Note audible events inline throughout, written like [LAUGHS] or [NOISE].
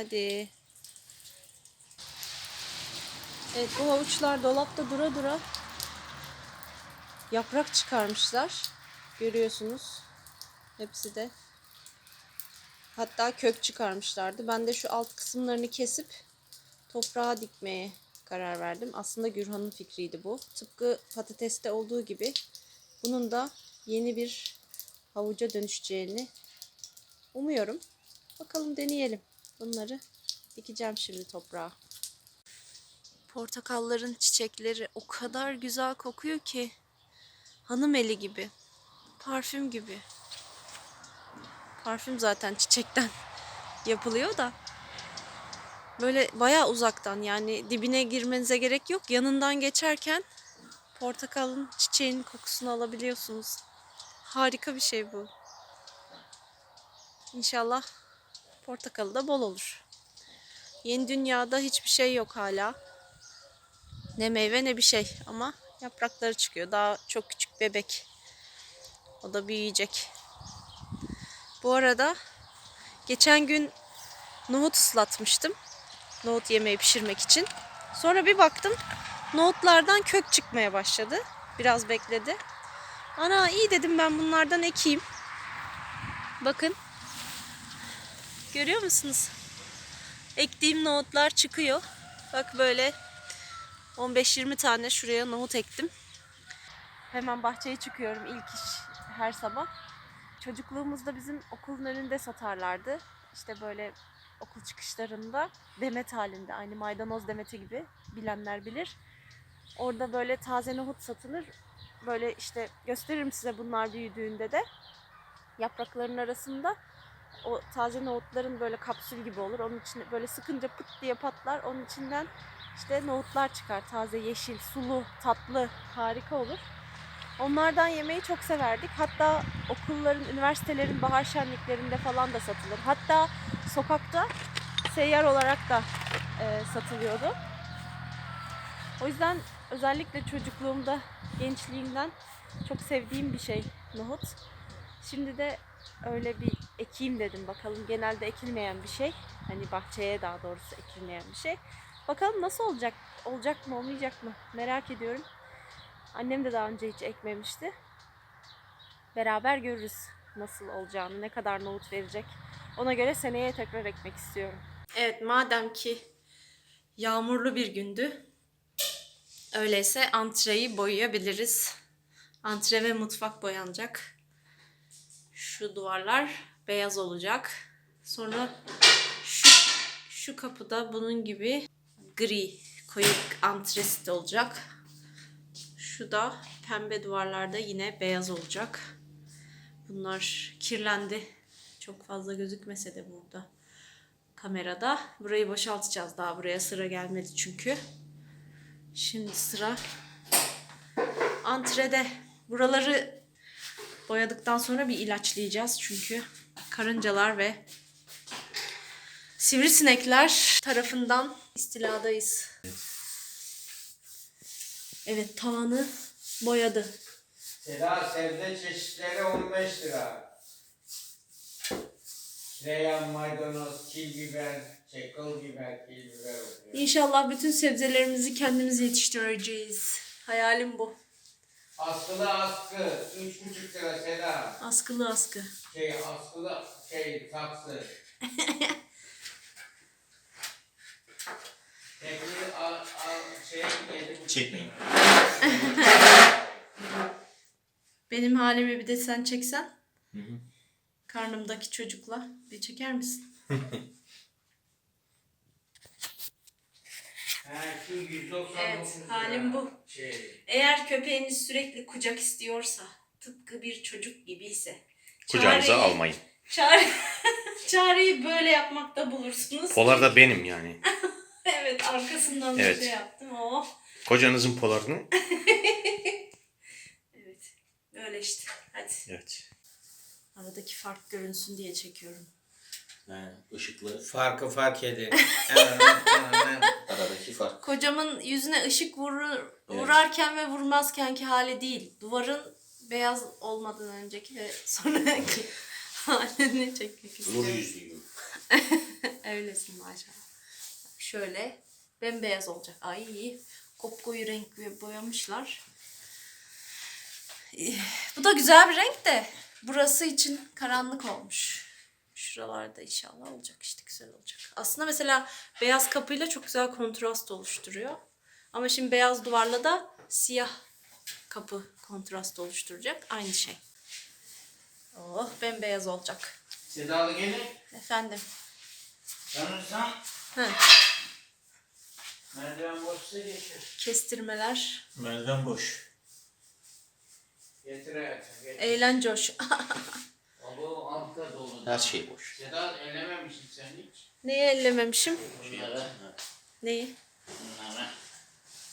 Hadi. Evet bu havuçlar dolapta dura dura yaprak çıkarmışlar. Görüyorsunuz. Hepsi de. Hatta kök çıkarmışlardı. Ben de şu alt kısımlarını kesip toprağa dikmeye karar verdim. Aslında Gürhan'ın fikriydi bu. Tıpkı patateste olduğu gibi bunun da yeni bir havuca dönüşeceğini umuyorum. Bakalım deneyelim. Bunları dikeceğim şimdi toprağa. Portakalların çiçekleri o kadar güzel kokuyor ki hanım eli gibi. Parfüm gibi. Parfüm zaten çiçekten [LAUGHS] yapılıyor da böyle bayağı uzaktan yani dibine girmenize gerek yok. Yanından geçerken portakalın çiçeğin kokusunu alabiliyorsunuz. Harika bir şey bu. İnşallah portakalı da bol olur. Yeni dünyada hiçbir şey yok hala. Ne meyve ne bir şey ama yaprakları çıkıyor. Daha çok küçük bebek. O da büyüyecek. Bu arada geçen gün nohut ıslatmıştım. Nohut yemeği pişirmek için. Sonra bir baktım nohutlardan kök çıkmaya başladı. Biraz bekledi. Ana iyi dedim ben bunlardan ekeyim. Bakın. Görüyor musunuz? Ektiğim nohutlar çıkıyor. Bak böyle 15-20 tane şuraya nohut ektim. Hemen bahçeye çıkıyorum ilk iş her sabah. Çocukluğumuzda bizim okulun önünde satarlardı. İşte böyle okul çıkışlarında demet halinde aynı maydanoz demeti gibi bilenler bilir. Orada böyle taze nohut satılır. Böyle işte gösteririm size bunlar büyüdüğünde de. Yaprakların arasında o taze nohutların böyle kapsül gibi olur. Onun içine böyle sıkınca pıt diye patlar. Onun içinden işte nohutlar çıkar. Taze, yeşil, sulu, tatlı, harika olur. Onlardan yemeyi çok severdik. Hatta okulların, üniversitelerin bahar şenliklerinde falan da satılır. Hatta sokakta seyyar olarak da e, satılıyordu. O yüzden özellikle çocukluğumda, gençliğimden çok sevdiğim bir şey nohut. Şimdi de öyle bir ekeyim dedim bakalım. Genelde ekilmeyen bir şey. Hani bahçeye daha doğrusu ekilmeyen bir şey. Bakalım nasıl olacak? Olacak mı olmayacak mı? Merak ediyorum. Annem de daha önce hiç ekmemişti. Beraber görürüz nasıl olacağını, ne kadar nohut verecek. Ona göre seneye tekrar ekmek istiyorum. Evet madem ki yağmurlu bir gündü. Öyleyse antreyi boyayabiliriz. Antre ve mutfak boyanacak. Şu duvarlar beyaz olacak. Sonra şu, şu kapıda bunun gibi gri koyu antresit olacak. Şu da pembe duvarlarda yine beyaz olacak. Bunlar kirlendi. Çok fazla gözükmese de burada kamerada. Burayı boşaltacağız daha buraya sıra gelmedi çünkü. Şimdi sıra antrede. Buraları boyadıktan sonra bir ilaçlayacağız çünkü karıncalar ve sivrisinekler tarafından istiladayız. Evet tavanı boyadı. Seda sebze çeşitleri 15 lira. Reyhan, maydanoz, kil biber, çekıl biber, kil biber oluyor. İnşallah bütün sebzelerimizi kendimiz yetiştireceğiz. Hayalim bu. Askılı askı, 3,5 lira Seda. Askılı askı. Şey askılı, şey saksı. [LAUGHS] Tekli al, al, şey yedi Çekmeyin. Benim halimi bir de sen çeksen. Hı hı. Karnımdaki çocukla bir çeker misin? [LAUGHS] Şu 199 Evet, lira. halim bu. Şey, Eğer köpeğiniz sürekli kucak istiyorsa, tıpkı bir çocuk gibiyse, Kucağınıza çareyi- almayın. Çare, [LAUGHS] çareyi böyle yapmakta bulursunuz. Polar da benim yani. [LAUGHS] evet, arkasından da Evet. şey yaptım. Oh. Kocanızın polarını. [LAUGHS] Evet, böyle işte. Hadi. Evet. Aradaki fark görünsün diye çekiyorum. Işıklı. farkı fark edin. [LAUGHS] Aradaki fark. Kocamın yüzüne ışık vurur, vurarken ve vurmazkenki hali değil. Duvarın beyaz olmadan önceki ve sonraki [LAUGHS] halini çekmek Nur istiyorum. yüzlüyüm. [LAUGHS] Öylesin maşallah. Şöyle bembeyaz olacak. Ay kopkoyu renk boyamışlar. Bu da güzel bir renk de burası için karanlık olmuş. Şuralarda inşallah olacak işte güzel olacak. Aslında mesela beyaz kapıyla çok güzel kontrast oluşturuyor. Ama şimdi beyaz duvarla da siyah kapı kontrast oluşturacak. Aynı şey. Oh bembeyaz olacak. Sedalı gelin. Efendim. Sanırsam Hı, merdiven boşsa geçir. kestirmeler. Merdiven boş. Getir hayatım. Getir. Eğlen coş. [LAUGHS] Her şey boş. Sedat ellememişsin sen hiç. Neyi ellememişim? Bunları. Neyi? Bunları.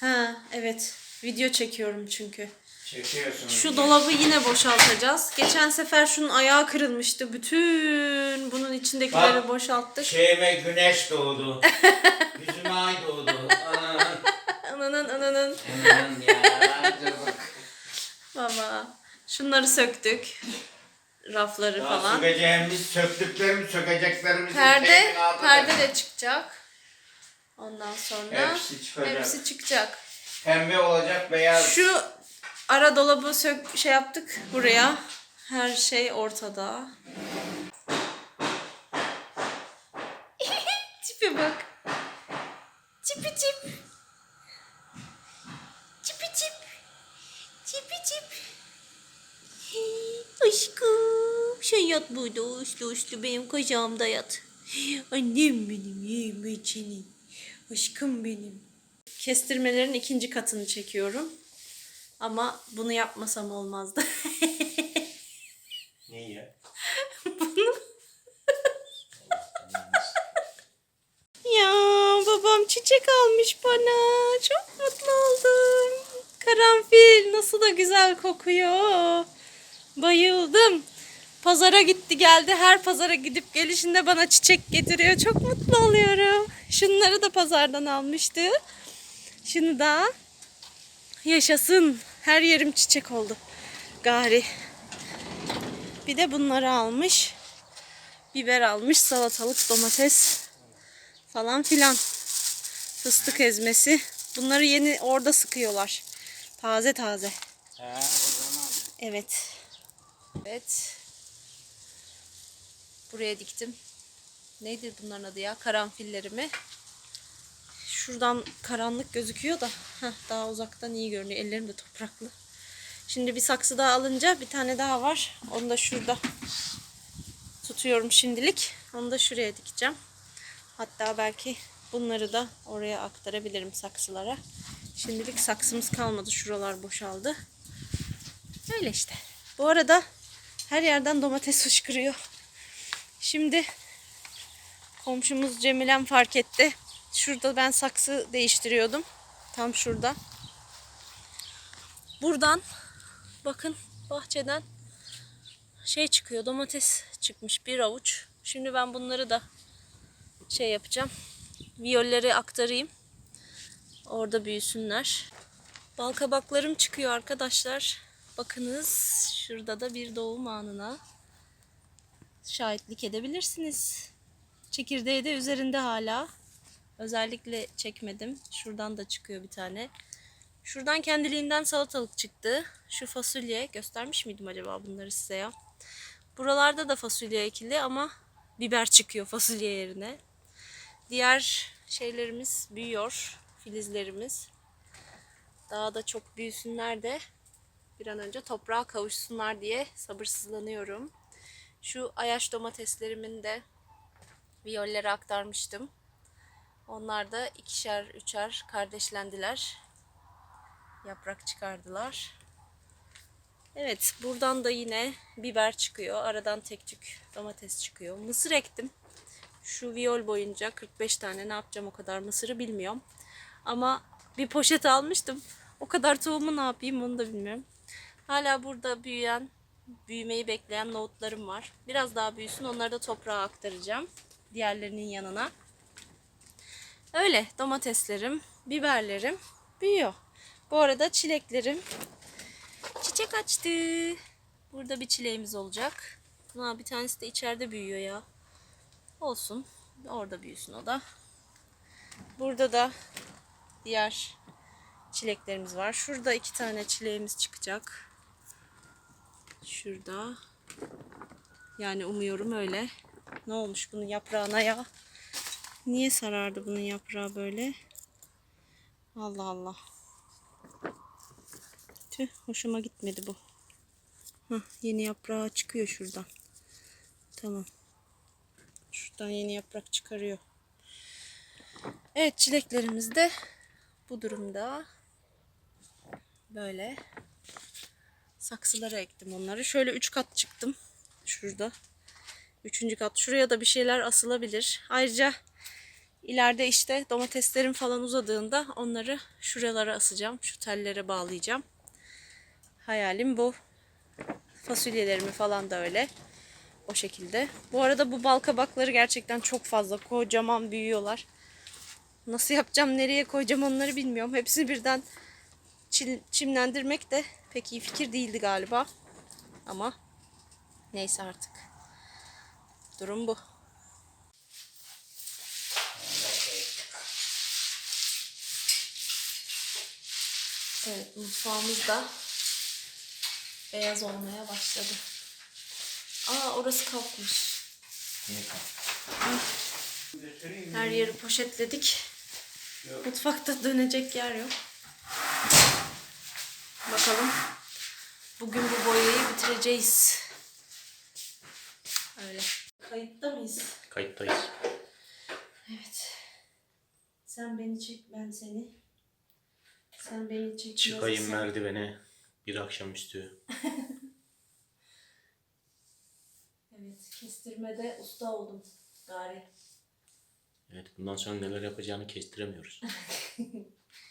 Ha evet. Video çekiyorum çünkü. Çekiyorsun. Şu dolabı yine boşaltacağız. Geçen sefer şunun ayağı kırılmıştı. Bütün bunun içindekileri Bak. boşalttık. Şeyime güneş doğdu. [LAUGHS] Yüzüme ay doğdu. Anan. Ananın ananın. Anan ya. Baba. Şunları söktük. Rafları Daha falan. sökeceğimiz, söktüklerimiz, sökeceklerimiz. Perde, perde de çıkacak. Ondan sonra Hepsi çıkacak. hepsi çıkacak. Pembe olacak, beyaz. Şu ara dolabı sök şey yaptık buraya. Her şey ortada. [LAUGHS] Tipe bak. Tipi tip. Tipi tip. Tipi tip. Aşkım sen yat burada uslu uslu benim kocamda yat. Annem benim yiyeyim içini. Aşkım benim. Kestirmelerin ikinci katını çekiyorum. Ama bunu yapmasam olmazdı. [LAUGHS] Neyi ya? [LAUGHS] ya babam çiçek almış bana. Çok mutlu oldum. Karanfil nasıl da güzel kokuyor. Bayıldım. Pazara gitti geldi. Her pazara gidip gelişinde bana çiçek getiriyor. Çok mutlu oluyorum. Şunları da pazardan almıştı. Şunu da yaşasın. Her yerim çiçek oldu. Gari. Bir de bunları almış. Biber almış, salatalık, domates falan filan. Fıstık ezmesi. Bunları yeni orada sıkıyorlar. Taze taze. Evet. Evet. Buraya diktim. Neydi bunların adı ya? Karanfillerimi. Şuradan karanlık gözüküyor da heh, daha uzaktan iyi görünüyor. Ellerim de topraklı. Şimdi bir saksı daha alınca bir tane daha var. Onu da şurada tutuyorum şimdilik. Onu da şuraya dikeceğim. Hatta belki bunları da oraya aktarabilirim saksılara. Şimdilik saksımız kalmadı. Şuralar boşaldı. Öyle işte. Bu arada her yerden domates fışkırıyor. Şimdi komşumuz Cemilem fark etti. Şurada ben saksı değiştiriyordum. Tam şurada. Buradan bakın bahçeden şey çıkıyor. Domates çıkmış bir avuç. Şimdi ben bunları da şey yapacağım. Viyolleri aktarayım. Orada büyüsünler. Bal kabaklarım çıkıyor arkadaşlar. Bakınız şurada da bir doğum anına şahitlik edebilirsiniz. Çekirdeği de üzerinde hala. Özellikle çekmedim. Şuradan da çıkıyor bir tane. Şuradan kendiliğinden salatalık çıktı. Şu fasulye göstermiş miydim acaba bunları size ya? Buralarda da fasulye ekili ama biber çıkıyor fasulye yerine. Diğer şeylerimiz büyüyor. Filizlerimiz. Daha da çok büyüsünler de bir an önce toprağa kavuşsunlar diye sabırsızlanıyorum. Şu ayaş domateslerimin de viyollere aktarmıştım. Onlar da ikişer, üçer kardeşlendiler. Yaprak çıkardılar. Evet, buradan da yine biber çıkıyor. Aradan tek tük domates çıkıyor. Mısır ektim. Şu viyol boyunca 45 tane ne yapacağım o kadar mısırı bilmiyorum. Ama bir poşet almıştım. O kadar tohumu ne yapayım onu da bilmiyorum. Hala burada büyüyen, büyümeyi bekleyen nohutlarım var. Biraz daha büyüsün onları da toprağa aktaracağım. Diğerlerinin yanına. Öyle domateslerim, biberlerim büyüyor. Bu arada çileklerim çiçek açtı. Burada bir çileğimiz olacak. Ha, bir tanesi de içeride büyüyor ya. Olsun. Orada büyüsün o da. Burada da diğer çileklerimiz var. Şurada iki tane çileğimiz çıkacak. Şurada. Yani umuyorum öyle. Ne olmuş bunun yaprağına ya? Niye sarardı bunun yaprağı böyle? Allah Allah. Tüh hoşuma gitmedi bu. Hah, yeni yaprağı çıkıyor şuradan. Tamam. Şuradan yeni yaprak çıkarıyor. Evet çileklerimiz de bu durumda. Böyle saksılara ektim onları. Şöyle üç kat çıktım. Şurada. Üçüncü kat. Şuraya da bir şeyler asılabilir. Ayrıca ileride işte domateslerim falan uzadığında onları şuralara asacağım. Şu tellere bağlayacağım. Hayalim bu. Fasulyelerimi falan da öyle. O şekilde. Bu arada bu bal kabakları gerçekten çok fazla. Kocaman büyüyorlar. Nasıl yapacağım, nereye koyacağım onları bilmiyorum. Hepsini birden çimlendirmek de pek iyi fikir değildi galiba. Ama neyse artık. Durum bu. Evet mutfağımız da beyaz olmaya başladı. Aa orası kalkmış. Her yeri poşetledik. Mutfakta dönecek yer yok. Bakalım. Bugün bu boyayı bitireceğiz. Öyle. Kayıtta mıyız? Kayıttayız. Evet. Sen beni çek, ben seni. Sen beni çek. Çıkayım sen- merdivene bir akşamüstü. [LAUGHS] Evet, kestirmede usta oldum gari. Evet bundan sonra neler yapacağını kestiremiyoruz. [LAUGHS]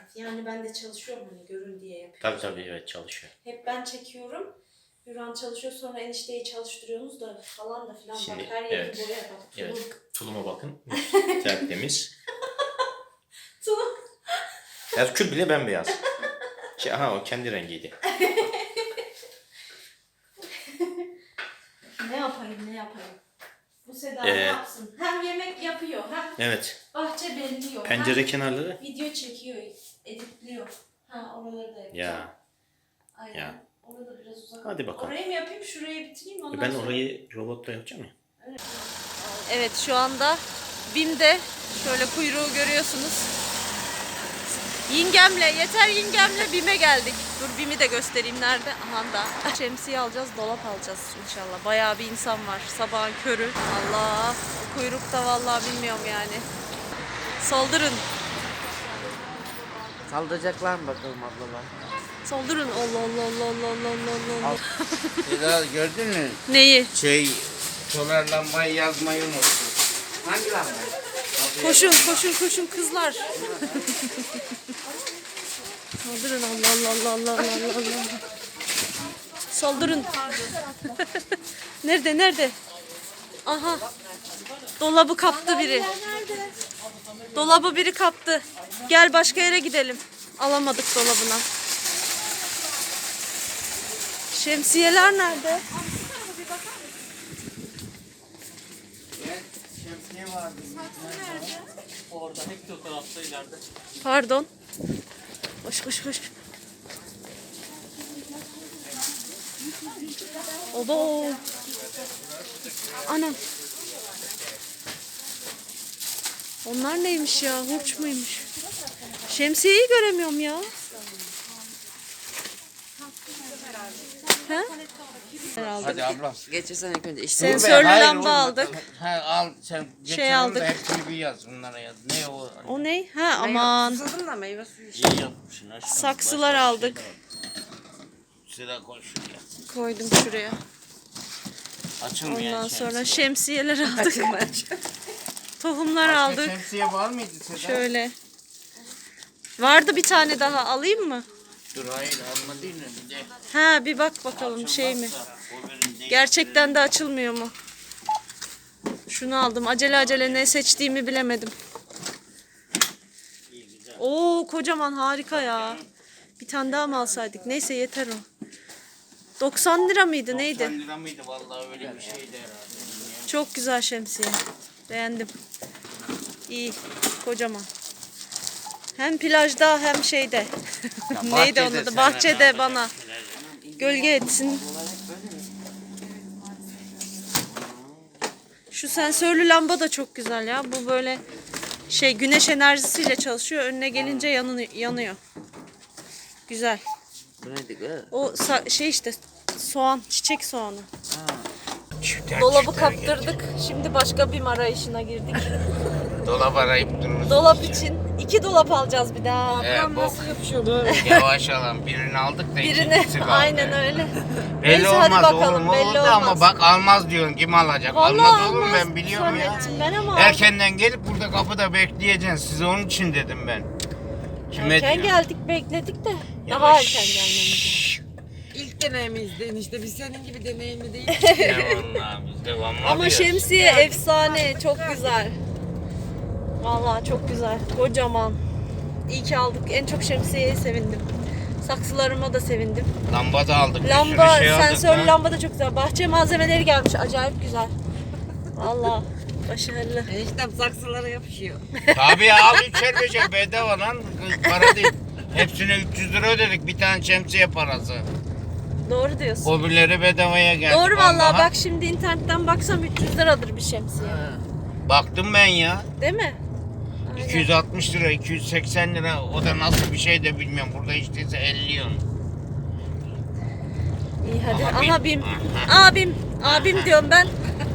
Evet, yani ben de çalışıyorum hani görün diye yapıyorum. tabii tabii evet çalışıyor. Hep ben çekiyorum. Yuran çalışıyor sonra enişteyi çalıştırıyorsunuz da falan da filan Şimdi, bak her yeri evet. boya bak. Evet. Tulum. Tuluma bakın. [LAUGHS] Tertemiz. Tulum. Ya kül bile bembeyaz. Şey, aha o kendi rengiydi. [LAUGHS] Ne yapayım ne yapayım. Bu Seda Ee, ne yapsın? Hem yemek yapıyor hem Evet. bahçe belliyor. Pencere hem kenarları. video çekiyor, editliyor. Ha oraları da yapıyor. Ya. Aynen. ya. Orada biraz uzak. Hadi bakalım. Orayı mı yapayım, şurayı bitireyim ondan E ben sonra- orayı robotla yapacağım ya. Evet şu anda BİM'de şöyle kuyruğu görüyorsunuz. Yengemle, yeter yengemle BİM'e geldik. Dur BİM'i de göstereyim nerede. Aha da. Şemsiye alacağız, dolap alacağız inşallah. Bayağı bir insan var. Sabahın körü. Allah. O kuyrukta vallahi bilmiyorum yani. Soldurun. Kaldıracaklar mı bakalım ablalar? Soldurun. Allah Allah Allah Allah Allah Allah Allah. Seda gördün mü? Neyi? Şey, solar lambayı yazmayı unuttum. Hangi lamba? Koşun koşun koşun kızlar. Saldırın Allah Allah Allah Allah Allah Allah Allah. Saldırın. [LAUGHS] nerede nerede? Aha. Dolabı kaptı biri. Dolabı biri kaptı. Gel başka yere gidelim. Alamadık dolabına. Şemsiyeler nerede? Şemsiye vardı. Orada hep o tarafta. Pardon. Koş koş koş. Obo. Anam. Onlar neymiş ya? Hurç muymuş? Şemsiyeyi göremiyorum ya. He? Herhalde. Hadi abla. Geçirsen ilk önce işte. Sensörlü Hayır, lamba olmadı. aldık. Ha, al sen Şey aldık. Hepsini bir yaz bunlara yaz. Ne o? O ne? Ha aman. Susadım da meyve suyu işte. İyi yapmışsın aşkım. Saksılar Başka bir aldık. şey de al. Seda koy şuraya. Koydum şuraya. Açılmayan Ondan sonra şemsiye. şemsiyeler aldık. Açılmayacak. Tohumlar Başka aldık. şemsiye var mıydı Seda? Şöyle. Vardı bir tane daha alayım mı? Dur hayır alma değil mi? Bir de Ha bir bak bakalım şey mi? açılmazsa o. Gerçekten de açılmıyor mu? Şunu aldım. Acele acele ne seçtiğimi bilemedim. Oo kocaman harika ya. Bir tane daha mı alsaydık? Neyse yeter o. 90 lira mıydı neydi? 90 lira mıydı vallahi öyle bir şeydi herhalde. Çok güzel şemsiye. Beğendim. İyi. Kocaman. Hem plajda hem şeyde. [LAUGHS] Neydi onun adı? Bahçede bana. Gölge etsin. Şu sensörlü lamba da çok güzel ya. Bu böyle şey güneş enerjisiyle çalışıyor. Önüne gelince yanını- yanıyor. Güzel. Bu neydi kız? O şey işte soğan, çiçek soğanı. Dolabı kaptırdık. Şimdi başka bir arayışına girdik. [LAUGHS] Dolap arayıp dururuz. Dolap için iki dolap alacağız bir daha. Tam bok. nasıl yapışıyor böyle? [LAUGHS] Yavaş alalım. Birini aldık da Birini kaldı. [LAUGHS] aynen öyle. Belli Neyse, hadi olmaz bakalım, oğlum belli oldu olmaz. ama bak almaz diyorsun kim alacak? Vallahi almaz olur mu ben biliyorum ya. ben ama Erkenden gelip burada kapıda bekleyeceksin. Size onun için dedim ben. Kime erken diyor? geldik bekledik de Ya daha erken gelmemiz. İlk deneyimizdi enişte. Biz senin gibi deneyimli değil. [LAUGHS] Ne vallahi biz devamlı Ama diyoruz. şemsiye efsane, çok güzel. Vallahi çok güzel, kocaman. İyi ki aldık. En çok şemsiyeye sevindim. Saksılarıma da sevindim. Lamba da aldık. bir Lamba, sürü şey aldık sensörlü ha. lamba da çok güzel. Bahçe malzemeleri gelmiş. Acayip güzel. Vallahi başarılı. Eniştem saksılara yapışıyor. [LAUGHS] Tabii al üçer beşer bedava lan. Para değil. Hepsine 300 lira ödedik. Bir tane şemsiye parası. Doğru diyorsun. O birileri bedavaya geldi. Doğru vallahi bak şimdi internetten baksam 300 liradır bir şemsiye. Baktım ben ya. Değil mi? Aynen. 260 lira, 280 lira. O da nasıl bir şey de bilmiyorum. Burada işte değilse 50 yon. İyi hadi. Bin. abim. Abim. Abim diyorum ben.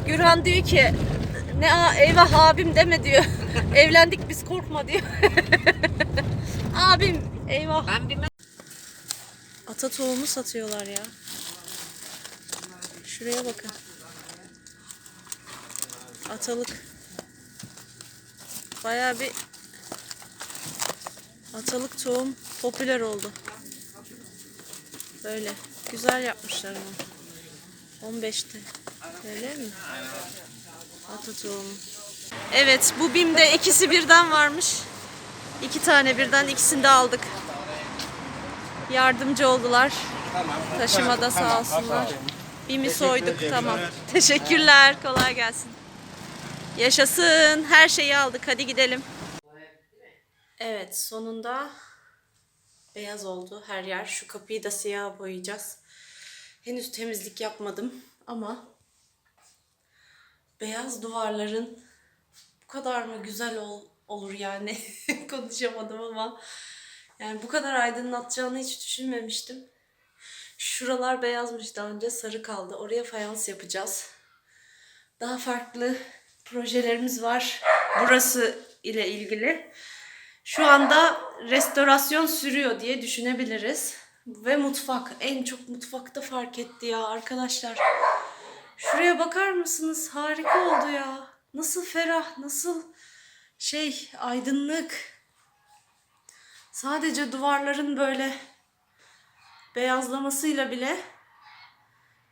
Gürhan diyor ki ne a- eyvah abim deme diyor. [LAUGHS] Evlendik biz korkma diyor. [LAUGHS] abim eyvah. Ben bilmem. Ata tohumu satıyorlar ya. Şuraya bakın. Atalık. Bayağı bir atalık tohum popüler oldu. Böyle. Güzel yapmışlar ama. 15'te. Öyle mi? Ata tohumu. Evet bu BİM'de ikisi birden varmış. İki tane birden ikisini de aldık. Yardımcı oldular. Taşımada sağ olsunlar. BİM'i soyduk tamam. Teşekkürler. Kolay gelsin. Yaşasın. Her şeyi aldık. Hadi gidelim. Evet sonunda beyaz oldu her yer. Şu kapıyı da siyah boyayacağız. Henüz temizlik yapmadım ama beyaz duvarların bu kadar mı güzel ol- olur yani [LAUGHS] konuşamadım ama yani bu kadar aydınlatacağını hiç düşünmemiştim. Şuralar beyazmış daha önce sarı kaldı. Oraya fayans yapacağız. Daha farklı projelerimiz var. Burası ile ilgili. Şu anda restorasyon sürüyor diye düşünebiliriz. Ve mutfak. En çok mutfakta fark etti ya arkadaşlar. Şuraya bakar mısınız? Harika oldu ya. Nasıl ferah, nasıl şey aydınlık. Sadece duvarların böyle beyazlamasıyla bile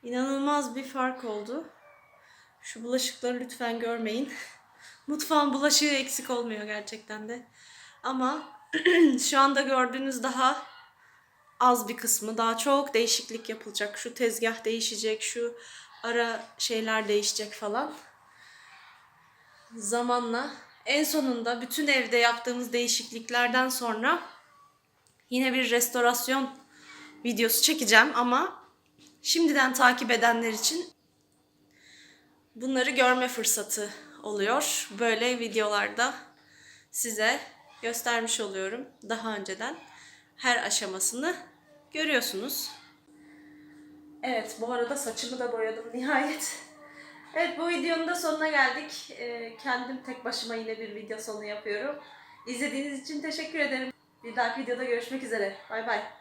inanılmaz bir fark oldu. Şu bulaşıkları lütfen görmeyin. [LAUGHS] Mutfağın bulaşığı eksik olmuyor gerçekten de. Ama [CLEARS THROAT] şu anda gördüğünüz daha az bir kısmı. Daha çok değişiklik yapılacak. Şu tezgah değişecek, şu ara şeyler değişecek falan. Zamanla en sonunda bütün evde yaptığımız değişikliklerden sonra yine bir restorasyon videosu çekeceğim ama şimdiden takip edenler için bunları görme fırsatı oluyor. Böyle videolarda size göstermiş oluyorum daha önceden. Her aşamasını görüyorsunuz. Evet bu arada saçımı da boyadım nihayet. Evet bu videonun da sonuna geldik. Ee, kendim tek başıma yine bir video sonu yapıyorum. İzlediğiniz için teşekkür ederim. Bir dahaki videoda görüşmek üzere. Bay bay.